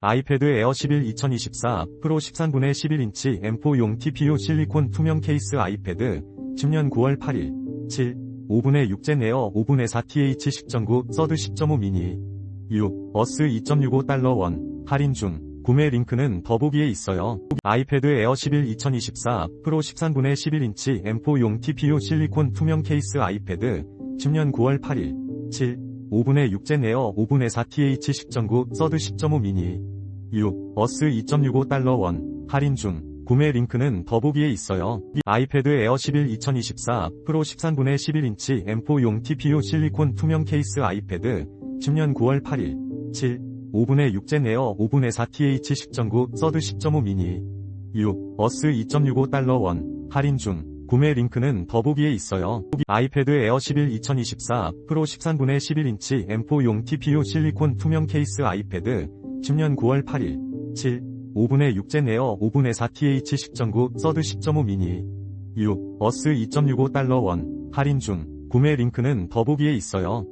아이패드 에어 11 2024 프로 13분의 11인치 M4용 TPU 실리콘 투명 케이스 아이패드 10년 9월 8일 7 5분의 6젠 에어 5분의 4TH 10.9 서드 10.5 미니 6 어스 2.65 달러 원 할인 중 구매 링크는 더보기에 있어요. 아이패드 에어 11 2024 프로 13분의 11인치 M4용 TPU 실리콘 투명 케이스 아이패드 10년 9월 8일 7 5분의 6젠 에어 5분의 4TH 10.9 서드 10.5 미니 6 어스 2.65 달러 원 할인 중 구매 링크는 더보기에 있어요. 아이패드 에어 11 2024 프로 13분의 11인치 M4용 TPU 실리콘 투명 케이스 아이패드 10년 9월 8일 7 5분의 6젠 에어 5분의 4TH 10.9 서드 10.5 미니 6 어스 2.65 달러 원 할인 중 구매 링크는 더보기에 있어요. 아이패드 에어 11 2024 프로 13분의 11인치 M4용 TPU 실리콘 투명 케이스 아이패드 10년 9월 8일 7 5분의 6젠 에어 5분의 4TH 10.9 서드 10.5 미니 6 어스 2.65달러 원 할인 중 구매 링크는 더보기에 있어요.